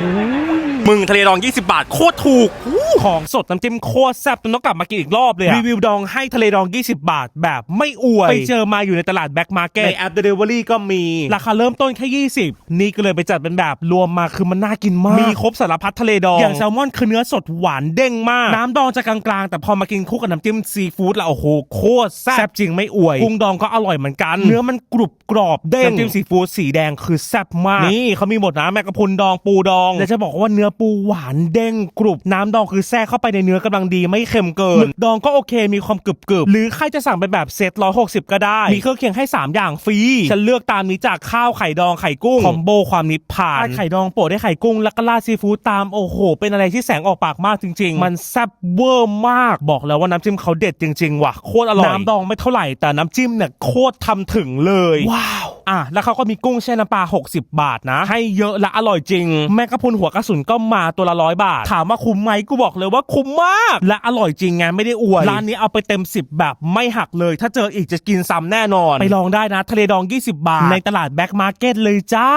Mm. มึงทะเลดอง 20 บาท โคตรถูก ของสดน้ำจิ้มโคตรแซ่บจนต้องกลับมากินอีกรอบเลยอะรีวิวดองให้ทะเลดอง 20 บาทแบบไม่อวย ไปเจอมาอยู่ในตลาดแบ็คมาร์เก็ตในแอปเดลิเวอรี่ก็มี ราคาเริ่มต้นแค่ 20 นี่ก็เลยไปจัดเป็นแบบรวมมาคือมันน่ากินมาก มีครบสารพัดทะเลดอง อย่างแซลมอนคือเนื้อสดหวานเด้งมาก น้ำดองจะกลางๆ แต่พอมากินคู่กับน้ำจิ้มซีฟู้ดแล้วโอ้โหโคตรแซ่บจริงไม่อวยกุ้งดองก็อร่อยเหมือนกัน เนื้อมันกรุบกรอบเด้งน้ำจิ้มซีฟู้ดสีแดงคือแซ่บมากนี่เขามีหมดนะแมกกะพรุนดองปูดองและจะบอกว่าเนื้อปูหวานเด้งกรุบน้ำดองคือแทรกเข้าไปในเนื้อกำลังดีไม่เค็มเกินหมึกดองก็โอเคมีความกรึบกรึบๆหรือใครจะสั่งเป็นแบบเซตร้อยหกสิบก็ได้ มีเครื่องเคียงให้ 3 อย่างฟรีฉันเลือกตามนี้จากข้าวไข่ดองไข่กุ้งคอมโบความนิพพานไข่ดองโปะด้วยไข่กุ้งแล้วก็ราดซีฟู้ดตามโอ้โห เป็นอะไรที่แสงออกปากมากจริง ๆ มันแซ่บเวอร์มากบอกแล้วว่าน้ำจิ้มเขาเด็ดจริงๆว่ะโคตรอร่อยน้ำดองไม่เท่าไหร่แต่น้ำจิ้มเนี่ยโคตรทำถึงเลย ว้าว อะแล้วเขาก็มีกุ้งแช่น้ำปลา60 บาทนะ ให้เยอะและอร่อยจริง แมงกะพรุนหัวกระสุนก็มาตัวละร้อยบาท ถามว่าคุ้มไหมกูบอกเลยว่าคุ้มมาก และอร่อยจริงไงไม่ได้อวยร้านนี้เอาไปเต็ม 10 แบบไม่หักเลย ถ้าเจออีกจะกินซ้ำแน่นอน ไปลองได้นะ ทะเลดอง 20 บาท ในตลาดแบ็กมาร์เก็ตเลยจ้า